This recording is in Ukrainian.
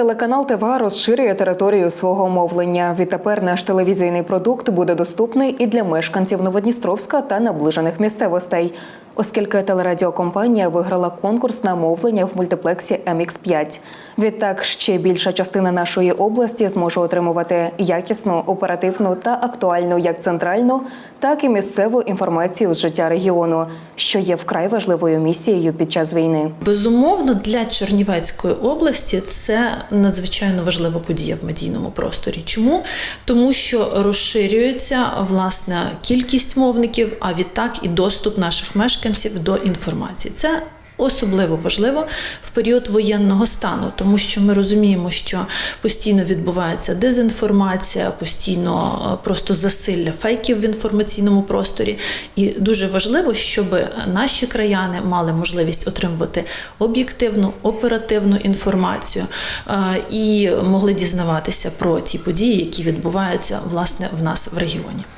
Телеканал ТВА розширює територію свого мовлення. Відтепер наш телевізійний продукт буде доступний і для мешканців Новодністровська та наближених місцевостей, оскільки телерадіокомпанія виграла конкурс на мовлення в мультиплексі MX5. Відтак ще більша частина нашої області зможе отримувати якісну, оперативну та актуальну як центральну, так і місцеву інформацію з життя регіону, що є вкрай важливою місією під час війни. Безумовно, для Чернівецької області це надзвичайно важлива подія в медійному просторі. Чому? Тому що розширюється власне кількість мовників, а відтак і доступ наших мешканців до інформації. Це Особливо важливо в період воєнного стану, тому що ми розуміємо, що постійно відбувається дезінформація, постійно е, просто засилля фейків в інформаційному просторі. І дуже важливо, щоб наші краяни мали можливість отримувати об'єктивну, оперативну інформацію е, і могли дізнаватися про ті події, які відбуваються власне в нас в регіоні.